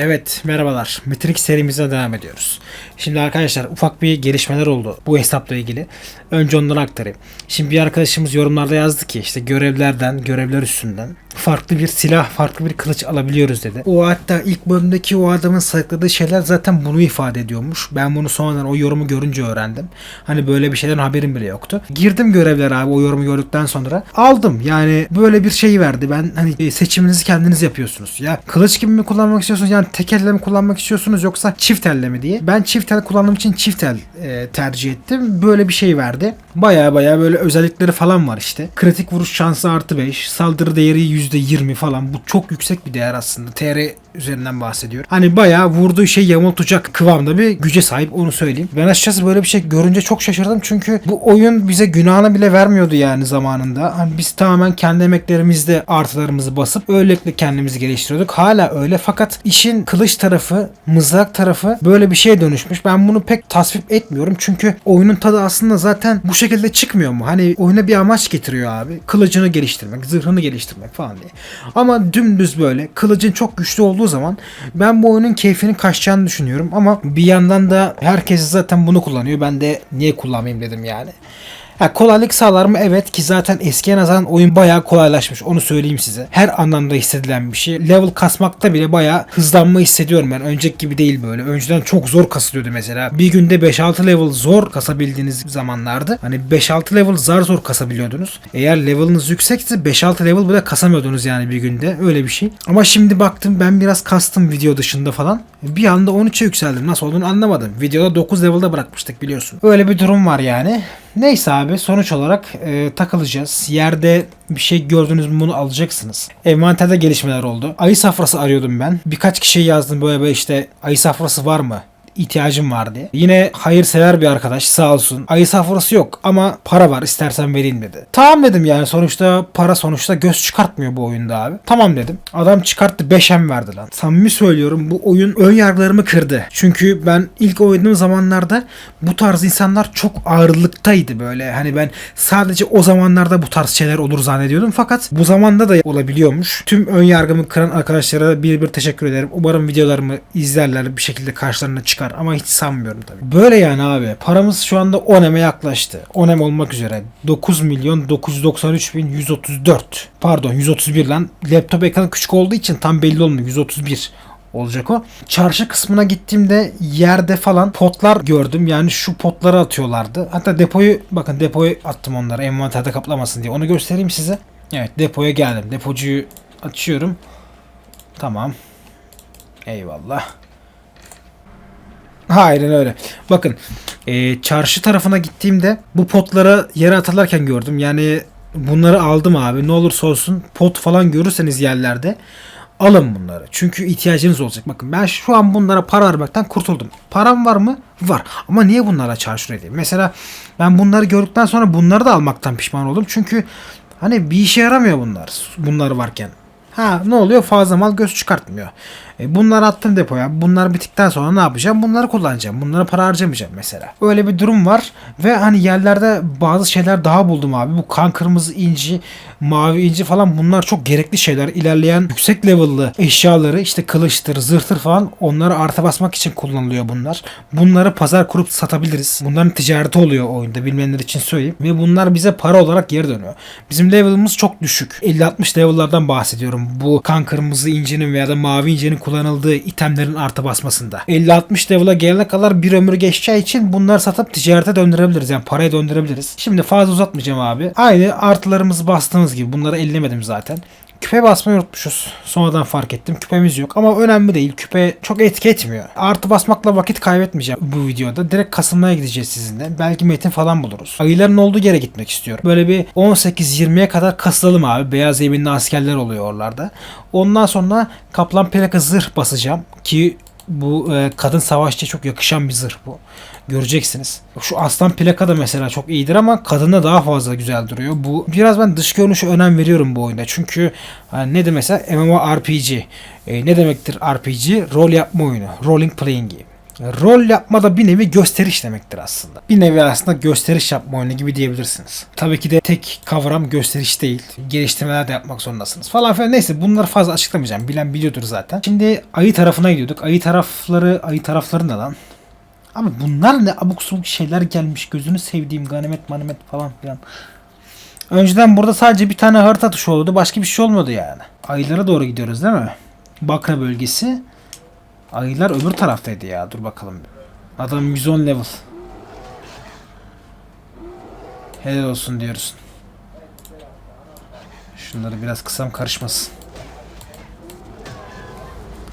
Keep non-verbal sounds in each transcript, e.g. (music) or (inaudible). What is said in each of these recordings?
Evet merhabalar. Matrix serimize devam ediyoruz. Şimdi arkadaşlar ufak bir gelişmeler oldu bu hesapla ilgili. Önce ondan aktarayım. Şimdi bir arkadaşımız yorumlarda yazdı ki işte görevlerden, görevler üstünden farklı bir silah, farklı bir kılıç alabiliyoruz dedi. O hatta ilk bölümdeki o adamın sayıkladığı şeyler zaten bunu ifade ediyormuş. Ben bunu sonradan o yorumu görünce öğrendim. Hani böyle bir şeyden haberim bile yoktu. Girdim görevler abi o yorumu gördükten sonra. Aldım yani böyle bir şey verdi. Ben hani e, seçiminizi kendiniz yapıyorsunuz. Ya kılıç gibi mi kullanmak istiyorsunuz? Yani tek elle mi kullanmak istiyorsunuz yoksa çift elle mi diye. Ben çift el kullandığım için çift el e, tercih ettim. Böyle bir şey verdi. Baya baya böyle özellikleri falan var işte. Kritik vuruş şansı artı 5. Saldırı değeri %20 falan. Bu çok yüksek bir değer aslında. TR üzerinden bahsediyorum. Hani bayağı vurduğu şey yamultacak kıvamda bir güce sahip onu söyleyeyim. Ben açıkçası böyle bir şey görünce çok şaşırdım çünkü bu oyun bize günahını bile vermiyordu yani zamanında. Hani biz tamamen kendi emeklerimizde artılarımızı basıp öylelikle kendimizi geliştiriyorduk. Hala öyle fakat işin kılıç tarafı, mızrak tarafı böyle bir şeye dönüşmüş. Ben bunu pek tasvip etmiyorum çünkü oyunun tadı aslında zaten bu şekilde çıkmıyor mu? Hani oyuna bir amaç getiriyor abi. Kılıcını geliştirmek, zırhını geliştirmek falan diye. Ama dümdüz böyle kılıcın çok güçlü olduğu zaman ben bu oyunun keyfinin kaçacağını düşünüyorum ama bir yandan da herkes zaten bunu kullanıyor. Ben de niye kullanmayayım dedim yani. Ha, kolaylık sağlar mı? Evet ki zaten eskiye nazaran oyun bayağı kolaylaşmış. Onu söyleyeyim size. Her anlamda hissedilen bir şey. Level kasmakta bile bayağı hızlanma hissediyorum ben. Önceki gibi değil böyle. Önceden çok zor kasılıyordu mesela. Bir günde 5-6 level zor kasabildiğiniz zamanlardı. Hani 5-6 level zar zor kasabiliyordunuz. Eğer level'ınız yüksekse 5-6 level bile kasamıyordunuz yani bir günde. Öyle bir şey. Ama şimdi baktım ben biraz kastım video dışında falan. Bir anda 13'e yükseldim. Nasıl olduğunu anlamadım. Videoda 9 level'da bırakmıştık biliyorsun. Öyle bir durum var yani. Neyse abi sonuç olarak e, takılacağız. Yerde bir şey gördünüz mü bunu alacaksınız. Envanterde gelişmeler oldu. Ayı safrası arıyordum ben. Birkaç kişiye yazdım böyle böyle işte ayı safrası var mı? İhtiyacım var diye. Yine hayırsever bir arkadaş sağ olsun. Ayı safrası yok ama para var istersen vereyim dedi. Tamam dedim yani sonuçta para sonuçta göz çıkartmıyor bu oyunda abi. Tamam dedim. Adam çıkarttı 5M verdi lan. Samimi söylüyorum bu oyun ön yargılarımı kırdı. Çünkü ben ilk oynadığım zamanlarda bu tarz insanlar çok ağırlıktaydı böyle. Hani ben sadece o zamanlarda bu tarz şeyler olur zannediyordum. Fakat bu zamanda da olabiliyormuş. Tüm ön yargımı kıran arkadaşlara bir bir teşekkür ederim. Umarım videolarımı izlerler bir şekilde karşılarına çıkar ama hiç sanmıyorum tabii. Böyle yani abi. Paramız şu anda 10M'e yaklaştı. 10M olmak üzere. 9 milyon 993 bin 134. Pardon 131 lan. Laptop ekranı küçük olduğu için tam belli olmuyor. 131 olacak o. Çarşı kısmına gittiğimde yerde falan potlar gördüm. Yani şu potları atıyorlardı. Hatta depoyu bakın depoyu attım onlara envanterde kaplamasın diye. Onu göstereyim size. Evet depoya geldim. Depocuyu açıyorum. Tamam. Eyvallah. Aynen öyle. Bakın e, çarşı tarafına gittiğimde bu potları yere atarlarken gördüm. Yani bunları aldım abi. Ne olursa olsun pot falan görürseniz yerlerde alın bunları. Çünkü ihtiyacınız olacak. Bakın ben şu an bunlara para vermekten kurtuldum. Param var mı? Var. Ama niye bunlara çarşur edeyim? Mesela ben bunları gördükten sonra bunları da almaktan pişman oldum. Çünkü hani bir işe yaramıyor bunlar. Bunlar varken. Ha ne oluyor? Fazla mal göz çıkartmıyor. E, bunları attım depoya. Bunlar bittikten sonra ne yapacağım? Bunları kullanacağım. Bunlara para harcamayacağım mesela. Öyle bir durum var. Ve hani yerlerde bazı şeyler daha buldum abi. Bu kan kırmızı inci, mavi inci falan bunlar çok gerekli şeyler. İlerleyen yüksek level'lı eşyaları işte kılıçtır, zırhtır falan onları artı basmak için kullanılıyor bunlar. Bunları pazar kurup satabiliriz. Bunların ticareti oluyor oyunda bilmeyenler için söyleyeyim. Ve bunlar bize para olarak geri dönüyor. Bizim level'ımız çok düşük. 50-60 level'lardan bahsediyorum. Bu kan kırmızı incinin veya da mavi incinin kullanıldığı itemlerin artı basmasında. 50-60 level'a gelene kadar bir ömür geçeceği için bunları satıp ticarete döndürebiliriz. Yani paraya döndürebiliriz. Şimdi fazla uzatmayacağım abi. Aynı artılarımızı bastığımız gibi. Bunları ellemedim zaten. Küpe basmayı unutmuşuz. Sonradan fark ettim. Küpemiz yok. Ama önemli değil. Küpe çok etki etmiyor. Artı basmakla vakit kaybetmeyeceğim bu videoda. Direkt kasılmaya gideceğiz sizinle. Belki metin falan buluruz. Ayıların olduğu yere gitmek istiyorum. Böyle bir 18-20'ye kadar kasılalım abi. Beyaz yeminli askerler oluyor oralarda. Ondan sonra kaplan plaka zırh basacağım. Ki bu e, kadın savaşçıya çok yakışan bir zırh bu. Göreceksiniz. Şu aslan plaka da mesela çok iyidir ama kadına daha fazla güzel duruyor. Bu biraz ben dış görünüşe önem veriyorum bu oyunda. Çünkü hani ne de mesela MMORPG. E, ne demektir RPG? Rol yapma oyunu. Rolling playing game. Rol yapma da bir nevi gösteriş demektir aslında. Bir nevi aslında gösteriş yapma oyunu gibi diyebilirsiniz. Tabii ki de tek kavram gösteriş değil. Geliştirmeler de yapmak zorundasınız falan filan. Neyse bunları fazla açıklamayacağım. Bilen biliyordur zaten. Şimdi ayı tarafına gidiyorduk. Ayı tarafları, ayı tarafları ne lan? Abi bunlar ne abuk subuk şeyler gelmiş. Gözünü sevdiğim ganimet manimet falan filan. Önceden burada sadece bir tane harita tuşu oldu. Başka bir şey olmadı yani. Ayılara doğru gidiyoruz değil mi? Bakra bölgesi. Ayılar öbür taraftaydı ya. Dur bakalım. Adam 110 level. Helal olsun diyoruz. Şunları biraz kısam karışmasın.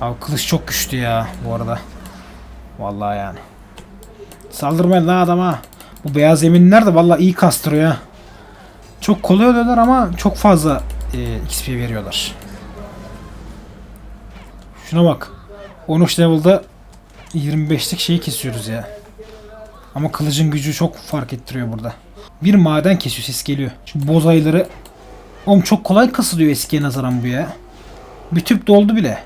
Abi kılıç çok güçlü ya bu arada. Vallahi yani. Saldırmayın lan adama. Bu beyaz eminler de vallahi iyi kastırıyor ha. Çok kolay oluyorlar ama çok fazla e, XP veriyorlar. Şuna bak. 13 level'da 25'lik şeyi kesiyoruz ya. Ama kılıcın gücü çok fark ettiriyor burada. Bir maden kesiyor ses geliyor. Şu boz Oğlum çok kolay kasılıyor eskiye nazaran bu ya. Bir tüp doldu bile.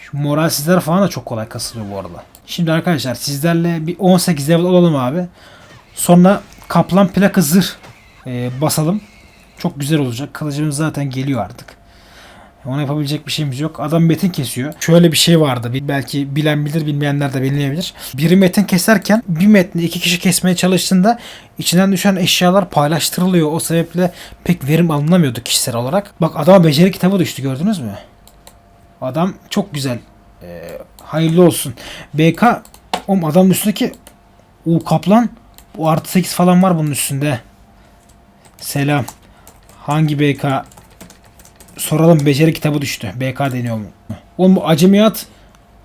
Şu moralsizler falan da çok kolay kasılıyor bu arada. Şimdi arkadaşlar sizlerle bir 18 level olalım abi. Sonra kaplan plaka zırh e, basalım. Çok güzel olacak. Kılıcımız zaten geliyor artık. Ona yapabilecek bir şeyimiz yok. Adam metin kesiyor. Şöyle bir şey vardı. Belki bilen bilir, bilmeyenler de bilmeyebilir. Biri metin keserken bir metni iki kişi kesmeye çalıştığında içinden düşen eşyalar paylaştırılıyor. O sebeple pek verim alınamıyordu kişisel olarak. Bak adama beceri kitabı düştü gördünüz mü? Adam çok güzel. Ee, hayırlı olsun. BK Oğlum adamın üstündeki o kaplan bu artı 8 falan var bunun üstünde. Selam. Hangi BK? Soralım beceri kitabı düştü. BK deniyor mu? Oğlum bu acemiyat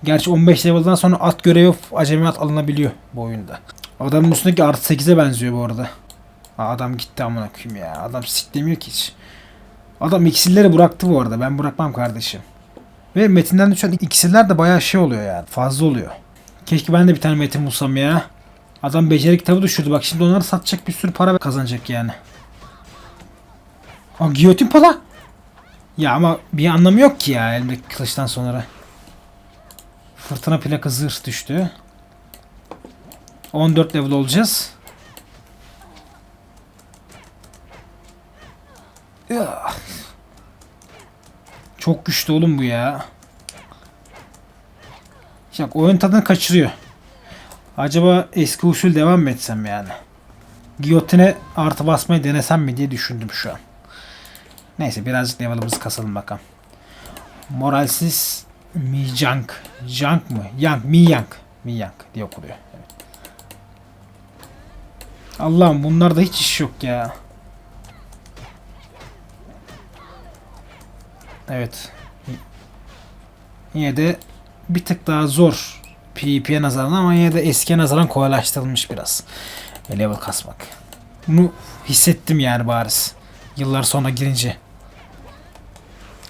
Gerçi 15 level'dan sonra at görevi acemiyat alınabiliyor bu oyunda. Adamın üstündeki artı 8'e benziyor bu arada. Adam gitti amına koyayım ya. Adam siklemiyor ki hiç. Adam iksirleri bıraktı bu arada. Ben bırakmam kardeşim. Ve metinden düşen iksirler de bayağı şey oluyor yani. Fazla oluyor. Keşke ben de bir tane metin bulsam ya. Adam beceri kitabı düşürdü. Bak şimdi onları satacak bir sürü para kazanacak yani. Aa giyotin pala. Ya ama bir anlamı yok ki ya elimdeki kılıçtan sonra. Fırtına plaka zırh düştü. 14 level olacağız. Ya. Çok güçlü oğlum bu ya. Bak oyun tadını kaçırıyor. Acaba eski usul devam mı etsem yani? Giyotine artı basmayı denesem mi diye düşündüm şu an. Neyse birazcık level'ımızı kasalım bakalım. Moralsiz Mi Jank. Jank mı? Yang. Mi Yang. Mi Yang diye okuluyor. Evet. Allah'ım bunlarda hiç iş yok ya. Evet. Yine de bir tık daha zor PvP'ye nazaran ama yine de eskiye nazaran kolaylaştırılmış biraz. Level kasmak. Bunu hissettim yani bariz. Yıllar sonra girince.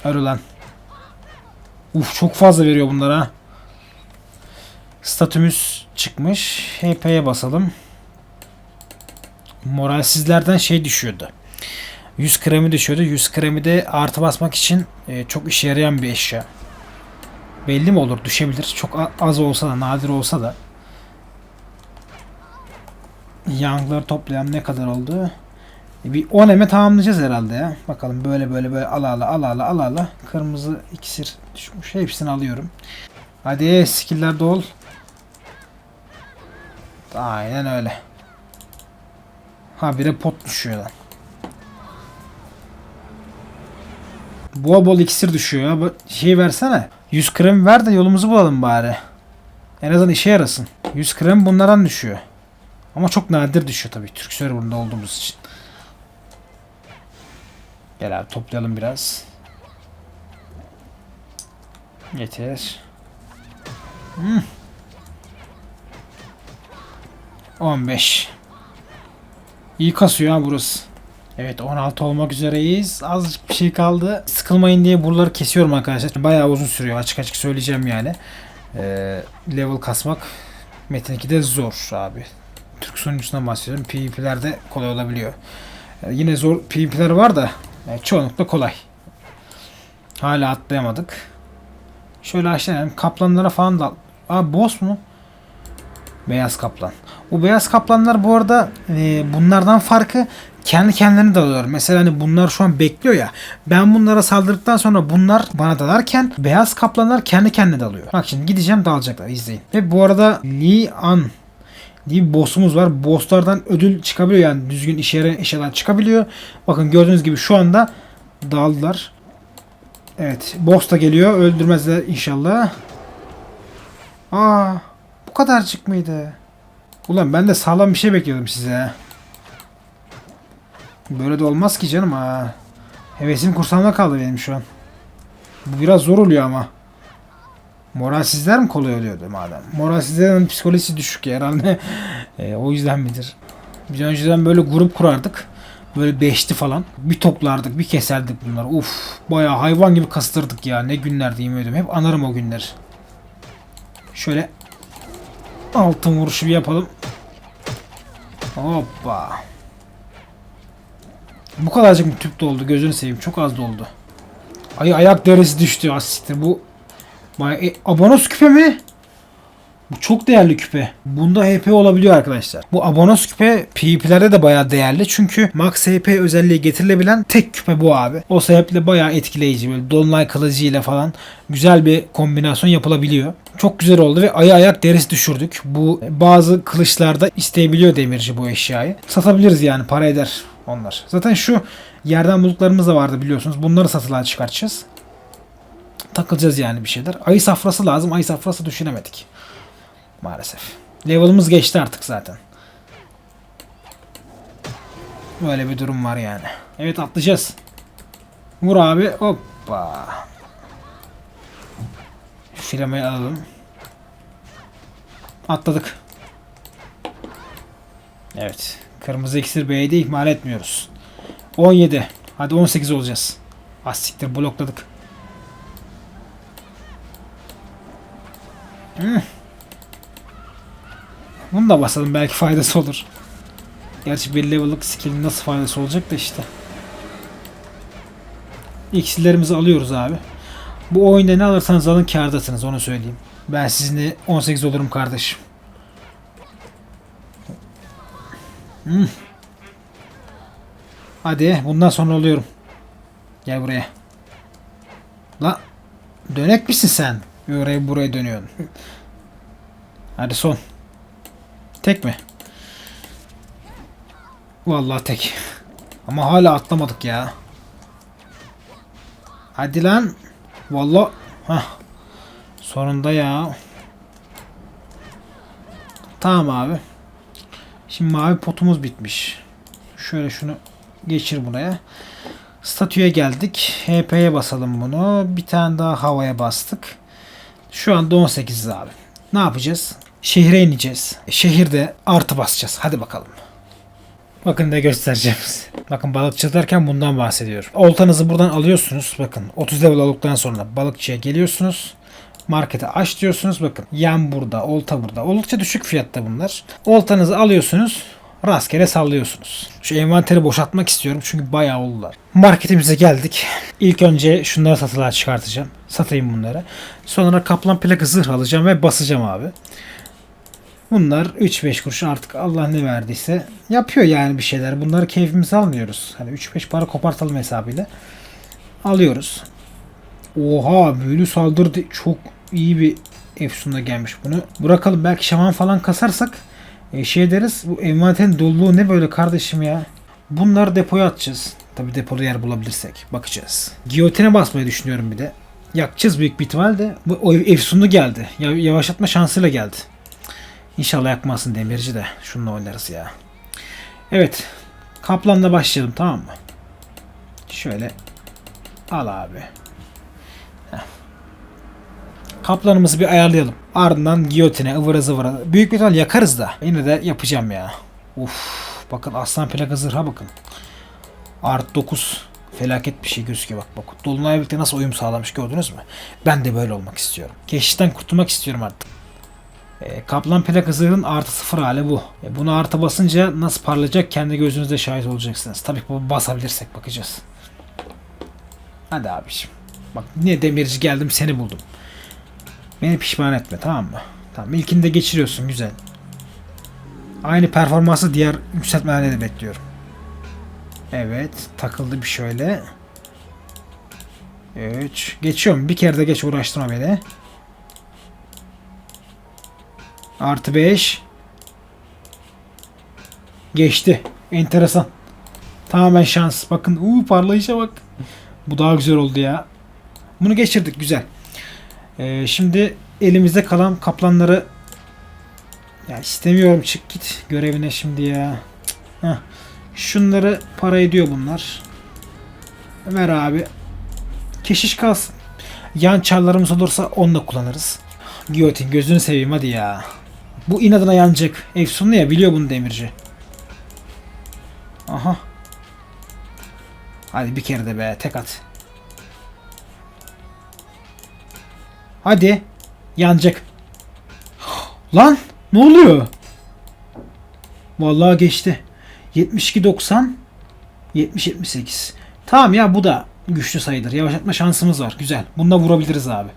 Öyle lan. Uf çok fazla veriyor bunlar ha. Statümüz çıkmış. HP'ye basalım. Moralsizlerden şey düşüyordu. 100 kremi düşüyordu. 100 kremi de artı basmak için e, çok işe yarayan bir eşya. Belli mi olur? Düşebilir. Çok az olsa da, nadir olsa da. Yangları toplayan ne kadar oldu? E, Bir 10 eme tamamlayacağız herhalde ya. Bakalım böyle böyle böyle ala ala ala ala ala ala. Kırmızı iksir düşmüş. Hepsini alıyorum. Hadi skiller dol. Aynen öyle. Ha bir de pot düşüyor lan. Bol bol iksir düşüyor ya. Şey versene. 100 krem ver de yolumuzu bulalım bari. En azından işe yarasın. 100 krem bunlardan düşüyor. Ama çok nadir düşüyor tabii. Türk serverında olduğumuz için. Gel abi toplayalım biraz. Yeter. Hmm. 15. İyi kasıyor ha burası. Evet 16 olmak üzereyiz. Azıcık bir şey kaldı. Sıkılmayın diye buraları kesiyorum arkadaşlar. Bayağı uzun sürüyor açık açık söyleyeceğim yani. Ee, level kasmak Metin 2'de zor abi. Türk sunucusundan bahsediyorum. PvP'lerde kolay olabiliyor. Ee, yine zor PvP'ler var da e, çoğunlukla kolay. Hala atlayamadık. Şöyle aşağıya. Kaplanlara falan da... Aa boss mu? Beyaz kaplan. Bu beyaz kaplanlar bu arada e, bunlardan farkı kendi kendilerini dalıyor. Mesela hani bunlar şu an bekliyor ya. Ben bunlara saldırdıktan sonra bunlar bana dalarken beyaz kaplanlar kendi kendine dalıyor. Bak şimdi gideceğim dalacaklar izleyin. Ve bu arada Li An diye bir boss'umuz var. Boss'lardan ödül çıkabiliyor yani düzgün işe yarayan eşyalar çıkabiliyor. Bakın gördüğünüz gibi şu anda daldılar. Evet boss da geliyor. Öldürmezler inşallah. Aa bu kadarcık mıydı? Ulan ben de sağlam bir şey bekliyordum size. Böyle de olmaz ki canım ha. Hevesim kursağımda kaldı benim şu an. Bu biraz zor oluyor ama. Moralsizler mi kolay oluyordu madem? Moralsizlerin psikolojisi düşük ya herhalde. (laughs) E, o yüzden midir? Biz önceden böyle grup kurardık. Böyle beşti falan. Bir toplardık, bir keserdik bunları. Uf, bayağı hayvan gibi kastırdık ya. Ne günlerdi yemin ediyorum. Hep anarım o günleri. Şöyle altın vuruşu bir yapalım. Hoppa. Bu kadarcık mı tüp doldu gözünü seveyim. Çok az doldu. Ay ayak derisi düştü asiste. Bu Bayağı, e, abonos küpe mi? Bu çok değerli küpe. Bunda HP olabiliyor arkadaşlar. Bu abonos küpe PvP'lerde de bayağı değerli. Çünkü max HP özelliği getirilebilen tek küpe bu abi. O sebeple bayağı etkileyici. Böyle dolunay kılıcı ile falan güzel bir kombinasyon yapılabiliyor. Çok güzel oldu ve ayı ayak derisi düşürdük. Bu bazı kılıçlarda isteyebiliyor demirci bu eşyayı. Satabiliriz yani para eder onlar. Zaten şu yerden bulduklarımız da vardı biliyorsunuz. Bunları satılığa çıkartacağız takılacağız yani bir şeyler. Ayı safrası lazım. Ayı safrası düşünemedik. Maalesef. Level'ımız geçti artık zaten. Böyle bir durum var yani. Evet atlayacağız. Vur abi. Hoppa. Filamayı alalım. Atladık. Evet. Kırmızı iksir B'yi de ihmal etmiyoruz. 17. Hadi 18 olacağız. Asiktir blokladık. Bunu da basalım belki faydası olur. Gerçi bir level'lık skill'in nasıl faydası olacak da işte. İksirlerimizi alıyoruz abi. Bu oyunda ne alırsanız alın kârdasınız onu söyleyeyim. Ben sizinle 18 olurum kardeşim. Hmm. Hadi bundan sonra oluyorum. Gel buraya. La dönek misin sen? Oraya buraya dönüyorsun. Hadi son. Tek mi? Vallahi tek. Ama hala atlamadık ya. Hadi lan. Vallahi. Hah. Sonunda ya. Tamam abi. Şimdi mavi potumuz bitmiş. Şöyle şunu geçir buraya. Statüye geldik. HP'ye basalım bunu. Bir tane daha havaya bastık. Şu anda 18'iz abi. Ne yapacağız? Şehre ineceğiz. Şehirde artı basacağız. Hadi bakalım. Bakın ne göstereceğim size. Bakın balıkçı derken bundan bahsediyorum. Oltanızı buradan alıyorsunuz. Bakın 30 level olduktan sonra balıkçıya geliyorsunuz. Markete aç diyorsunuz. Bakın yem burada, olta burada. Oldukça düşük fiyatta bunlar. Oltanızı alıyorsunuz. Rastgele sallıyorsunuz. Şu envanteri boşaltmak istiyorum çünkü bayağı oldular. Marketimize geldik. İlk önce şunları satılığa çıkartacağım. Satayım bunları. Sonra kaplan plaka zırh alacağım ve basacağım abi. Bunlar 3-5 kuruş artık Allah ne verdiyse yapıyor yani bir şeyler. Bunları keyfimize almıyoruz. Hani 3-5 para kopartalım hesabıyla. Alıyoruz. Oha büyülü saldırı çok iyi bir efsunla gelmiş bunu. Bırakalım belki şaman falan kasarsak e, şey deriz bu envanterin doluluğu ne böyle kardeşim ya. Bunları depoya atacağız. Tabi depoda yer bulabilirsek. Bakacağız. Giyotine basmayı düşünüyorum bir de. Yakacağız büyük bir ihtimalle. Bu o efsunlu geldi. Ya, yavaşlatma şansıyla geldi. İnşallah yakmasın demirci de. Şununla oynarız ya. Evet. Kaplanla başlayalım tamam mı? Şöyle. Al abi. Kaplanımızı bir ayarlayalım. Ardından giyotine ıvıra zıvıra. Büyük bir ihtimal yakarız da. Yine de yapacağım ya. Uf. Bakın aslan plaka zırha bakın. Art 9. Felaket bir şey gözüküyor bak bak. Dolunay birlikte nasıl uyum sağlamış gördünüz mü? Ben de böyle olmak istiyorum. Geçişten kurtulmak istiyorum artık. E, Kaplan plaka zırhın artı sıfır hali bu. E, bunu artı basınca nasıl parlayacak kendi gözünüzde şahit olacaksınız. Tabii bu basabilirsek bakacağız. Hadi abiciğim. Bak niye demirci geldim seni buldum. Beni pişman etme tamam mı? Tamam ilkini de geçiriyorsun güzel. Aynı performansı diğer yükseltmelerde de bekliyorum. Evet. Takıldı bir şöyle. 3. Geçiyorum. Bir kere de geç uğraştırma beni. Artı 5. Geçti. Enteresan. Tamamen şans. Bakın uuu parlayışa bak. Bu daha güzel oldu ya. Bunu geçirdik. Güzel. Ee, şimdi elimizde kalan kaplanları ya istemiyorum çık git görevine şimdi ya. Heh. Şunları para ediyor bunlar. Ver abi. Keşiş kalsın. Yan çarlarımız olursa onunla kullanırız. Giyotin gözünü seveyim hadi ya. Bu inadına yanacak. Efsunlu ya biliyor bunu demirci. Aha. Hadi bir kere de be tek at. Hadi. Yanacak. Lan ne oluyor? Vallahi geçti. 72 90 70 78. Tamam ya bu da güçlü sayıdır. Yavaşlatma şansımız var. Güzel. Bunda vurabiliriz abi.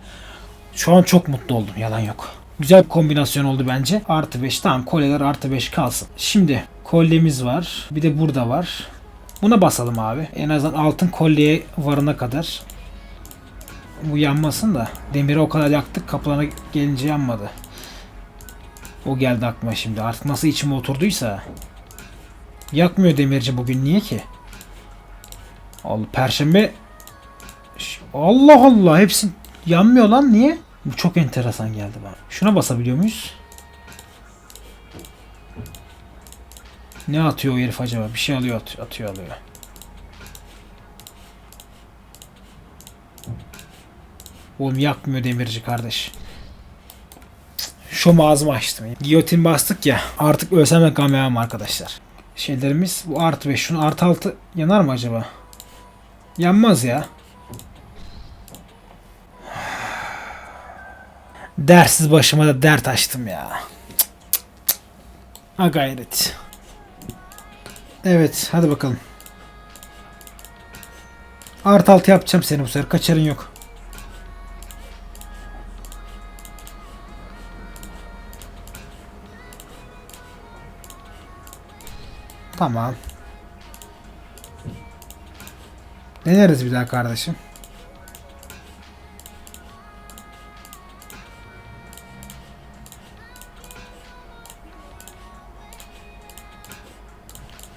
Şu an çok mutlu oldum. Yalan yok. Güzel bir kombinasyon oldu bence. Artı 5. Tamam kolyeler artı 5 kalsın. Şimdi kolyemiz var. Bir de burada var. Buna basalım abi. En azından altın kolyeye varana kadar. Bu yanmasın da. Demiri o kadar yaktık. Kaplana gelince yanmadı. O geldi aklıma şimdi. Artık nasıl içime oturduysa. Yakmıyor demirci bugün. Niye ki? Allah perşembe Allah Allah hepsi yanmıyor lan niye? Bu çok enteresan geldi bana. Şuna basabiliyor muyuz? Ne atıyor o herif acaba? Bir şey alıyor atıyor alıyor. Oğlum yakmıyor demirci kardeş. Şu ağzımı açtım. Giyotin bastık ya. Artık ölsem de gam yemem arkadaşlar. Şeylerimiz bu artı 5. Şunu artı 6 yanar mı acaba? Yanmaz ya. Dersiz başıma da dert açtım ya. Ha gayret. Evet hadi bakalım. Art altı yapacağım seni bu sefer. Kaçarın yok. Tamam. Deneriz bir daha kardeşim.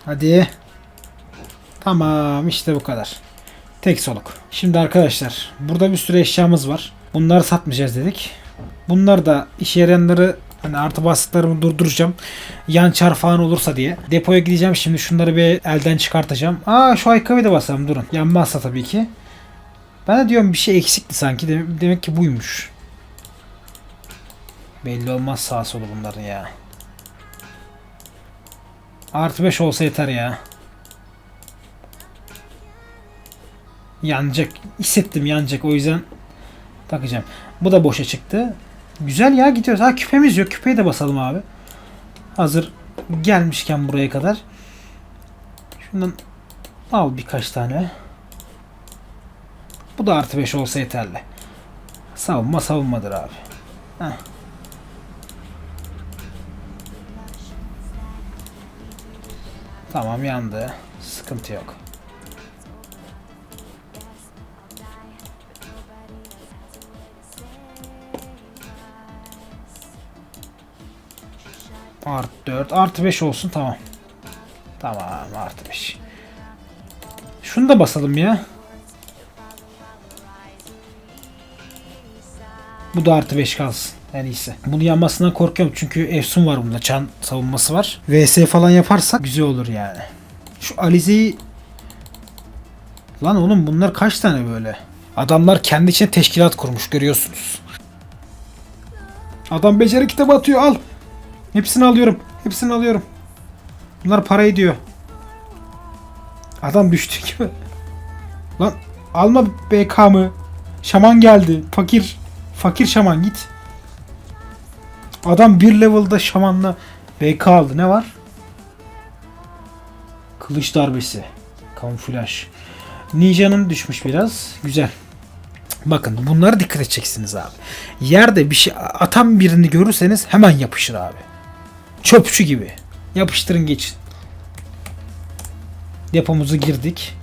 Hadi. Tamam işte bu kadar. Tek soluk. Şimdi arkadaşlar burada bir sürü eşyamız var. Bunları satmayacağız dedik. Bunlar da işe yarayanları hani artı bastıklarımı durduracağım. Yan çar olursa diye. Depoya gideceğim şimdi şunları bir elden çıkartacağım. Aa şu ayakkabıyı da basalım durun. Yanmazsa tabii ki. Ben de diyorum bir şey eksikti sanki. Dem- Demek ki buymuş. Belli olmaz sağ solu bunların ya. Artı 5 olsa yeter ya. Yanacak. Hissettim yanacak. O yüzden takacağım. Bu da boşa çıktı. Güzel ya gidiyoruz. Ha küpemiz yok. Küpeyi de basalım abi. Hazır gelmişken buraya kadar. Şundan al birkaç tane. Bu da artı 5 olsa yeterli. Savunma savunmadır abi. Heh. Tamam yandı. Sıkıntı yok. Artı 4. Artı 5 olsun tamam. Tamam artı 5. Şunu da basalım ya. Bu da artı 5 kalsın. En iyisi. Bunu yanmasından korkuyorum çünkü Efsun var bunda. Çan savunması var. VS falan yaparsak güzel olur yani. Şu Alize'yi... Lan oğlum bunlar kaç tane böyle? Adamlar kendi içine teşkilat kurmuş görüyorsunuz. Adam beceri kitabı atıyor al. Hepsini alıyorum. Hepsini alıyorum. Bunlar para ediyor. Adam düştü gibi. Lan alma BK'mı. Şaman geldi. Fakir. Fakir şaman git. Adam bir level'da şamanla BK aldı. Ne var? Kılıç darbesi. Kamuflaj. Ninja'nın düşmüş biraz. Güzel. Bakın bunlara dikkat edeceksiniz abi. Yerde bir şey atan birini görürseniz hemen yapışır abi. Çöpçü gibi. Yapıştırın geçin. Depomuza girdik.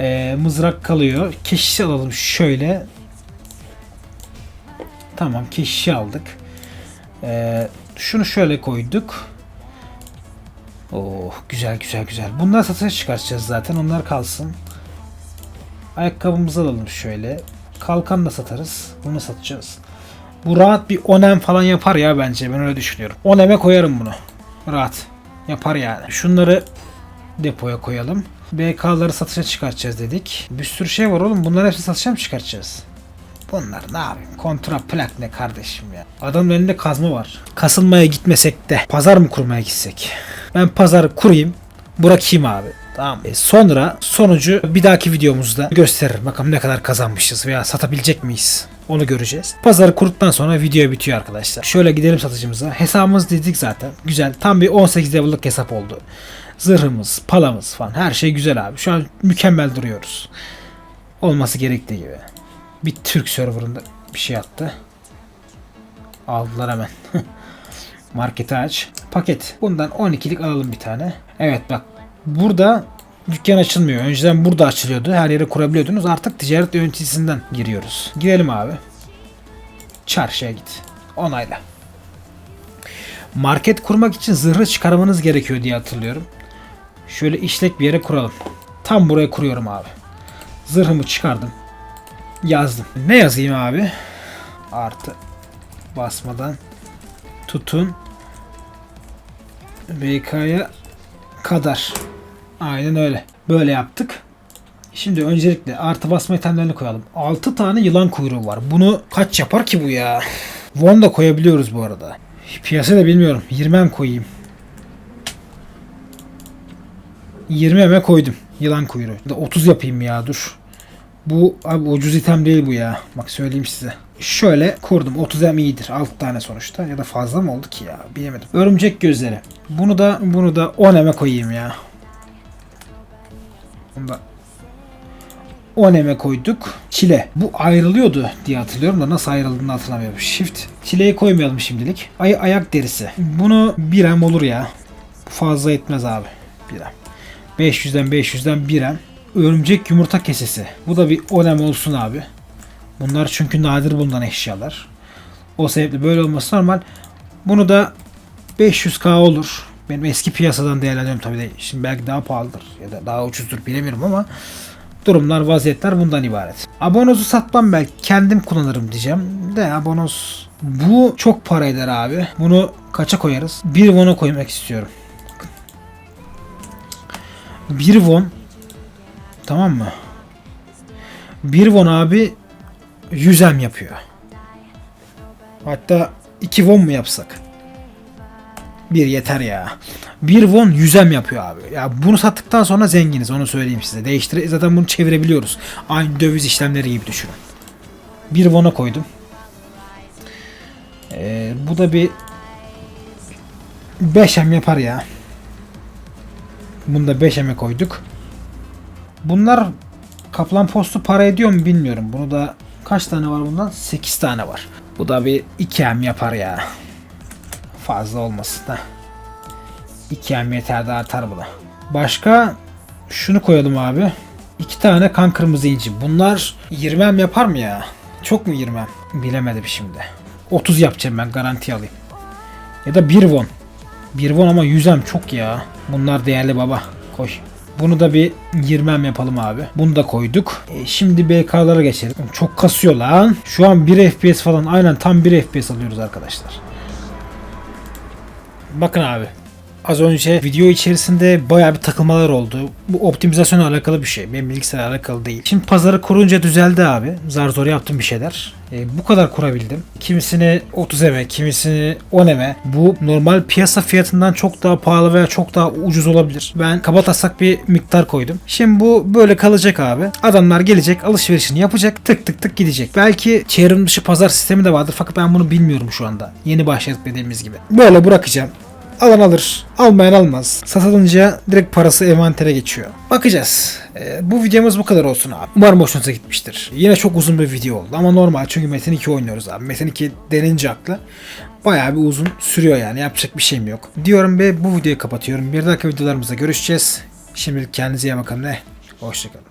Ee, mızrak kalıyor. Keşişi alalım şöyle. Tamam keşişi aldık. Ee, şunu şöyle koyduk. Oh güzel güzel güzel. Bunları satışa çıkartacağız zaten. Onlar kalsın. Ayakkabımızı alalım şöyle. Kalkan da satarız. Bunu satacağız. Bu rahat bir onem falan yapar ya bence. Ben öyle düşünüyorum. Oneme koyarım bunu. Rahat. Yapar yani. Şunları depoya koyalım. BK'ları satışa çıkartacağız dedik. Bir sürü şey var oğlum. Bunları hepsini satışa mı çıkartacağız? Bunlar ne yapayım? Kontra plak ne kardeşim ya. Adamın elinde kazma var. Kasılmaya gitmesek de pazar mı kurmaya gitsek? Ben pazarı kurayım. Bırakayım abi. Tamam. E, sonra sonucu bir dahaki videomuzda gösterir. Bakalım ne kadar kazanmışız veya satabilecek miyiz? Onu göreceğiz. Pazarı kurduktan sonra video bitiyor arkadaşlar. Şöyle gidelim satıcımıza. Hesabımız dedik zaten. Güzel. Tam bir 18 level'lık hesap oldu. Zırhımız, palamız falan her şey güzel abi. Şu an mükemmel duruyoruz. Olması gerektiği gibi. Bir Türk serverında bir şey attı. Aldılar hemen. (laughs) Marketi aç. Paket. Bundan 12'lik alalım bir tane. Evet bak. Burada dükkan açılmıyor. Önceden burada açılıyordu. Her yere kurabiliyordunuz. Artık ticaret yöneticisinden giriyoruz. Girelim abi. Çarşıya git. Onayla. Market kurmak için zırhı çıkarmanız gerekiyor diye hatırlıyorum. Şöyle işlek bir yere kuralım. Tam buraya kuruyorum abi. Zırhımı çıkardım. Yazdım. Ne yazayım abi? Artı basmadan tutun BK'ya kadar. Aynen öyle. Böyle yaptık. Şimdi öncelikle artı basma itemlerini koyalım. 6 tane yılan kuyruğu var. Bunu kaç yapar ki bu ya? Von da koyabiliyoruz bu arada. Piyasa da bilmiyorum. 20 koyayım. 20 eme koydum. Yılan kuyruğu. Da 30 yapayım ya dur. Bu abi ucuz item değil bu ya. Bak söyleyeyim size. Şöyle kurdum. 30 em iyidir. 6 tane sonuçta. Ya da fazla mı oldu ki ya? Bilemedim. Örümcek gözleri. Bunu da bunu da 10 eme koyayım ya. Bunu da 10 eme koyduk. Çile. Bu ayrılıyordu diye hatırlıyorum da nasıl ayrıldığını hatırlamıyorum. Shift. Çileyi koymayalım şimdilik. Ay ayak derisi. Bunu 1 em olur ya. Fazla etmez abi. 1 em. 500'den 500'den 1 em. Örümcek yumurta kesesi. Bu da bir onem olsun abi. Bunlar çünkü nadir bulunan eşyalar. O sebeple böyle olması normal. Bunu da 500k olur. Benim eski piyasadan değerlendiriyorum tabii de. Şimdi belki daha pahalıdır ya da daha ucuzdur bilemiyorum ama durumlar, vaziyetler bundan ibaret. Abonozu satmam belki kendim kullanırım diyeceğim. De abonoz bu çok para eder abi. Bunu kaça koyarız? 1 won'a koymak istiyorum. 1 won Tamam mı? 1 won abi 100 em yapıyor. Hatta 2 won mu yapsak? Bir yeter ya. 1 won 100 em yapıyor abi. Ya bunu sattıktan sonra zenginiz onu söyleyeyim size. Değiştir zaten bunu çevirebiliyoruz. Aynı döviz işlemleri gibi düşünün. 1 won'a koydum. Ee, bu da bir 5 em yapar ya. Bunu da 5 em'e koyduk. Bunlar kaplan postu para ediyor mu bilmiyorum. Bunu da kaç tane var bundan? 8 tane var. Bu da bir 2 em yapar ya. Fazla olmasın da. 2 em yeter de artar buna. Başka şunu koyalım abi. 2 tane kan kırmızı inci. Bunlar 20 em yapar mı ya? Çok mu 20 em? Bilemedim şimdi. 30 yapacağım ben garanti alayım. Ya da 1 won. 1 won ama 100 em çok ya. Bunlar değerli baba. Koy. Bunu da bir 20 em yapalım abi. Bunu da koyduk. E, şimdi BK'lara geçelim. Çok kasıyor lan. Şu an 1 FPS falan. Aynen tam 1 FPS alıyoruz arkadaşlar. Bakın abi. Az önce video içerisinde bayağı bir takılmalar oldu. Bu optimizasyonla alakalı bir şey. Benim bilgisayarla alakalı değil. Şimdi pazarı kurunca düzeldi abi. Zar zor yaptım bir şeyler. E, bu kadar kurabildim. Kimisini 30 eme, kimisini 10 eme. Bu normal piyasa fiyatından çok daha pahalı veya çok daha ucuz olabilir. Ben kaba taslak bir miktar koydum. Şimdi bu böyle kalacak abi. Adamlar gelecek, alışverişini yapacak, tık tık tık gidecek. Belki çevrim dışı pazar sistemi de vardır fakat ben bunu bilmiyorum şu anda. Yeni başladık dediğimiz gibi. Böyle bırakacağım. Alan alır, almayan almaz. Satılınca direkt parası envantere geçiyor. Bakacağız. Ee, bu videomuz bu kadar olsun abi. Umarım hoşunuza gitmiştir. Yine çok uzun bir video oldu ama normal çünkü Metin 2 oynuyoruz abi. Metin 2 denince akla bayağı bir uzun sürüyor yani yapacak bir şeyim yok. Diyorum ve bu videoyu kapatıyorum. Bir dahaki videolarımızda görüşeceğiz. Şimdilik kendinize iyi bakın ne. Hoşçakalın.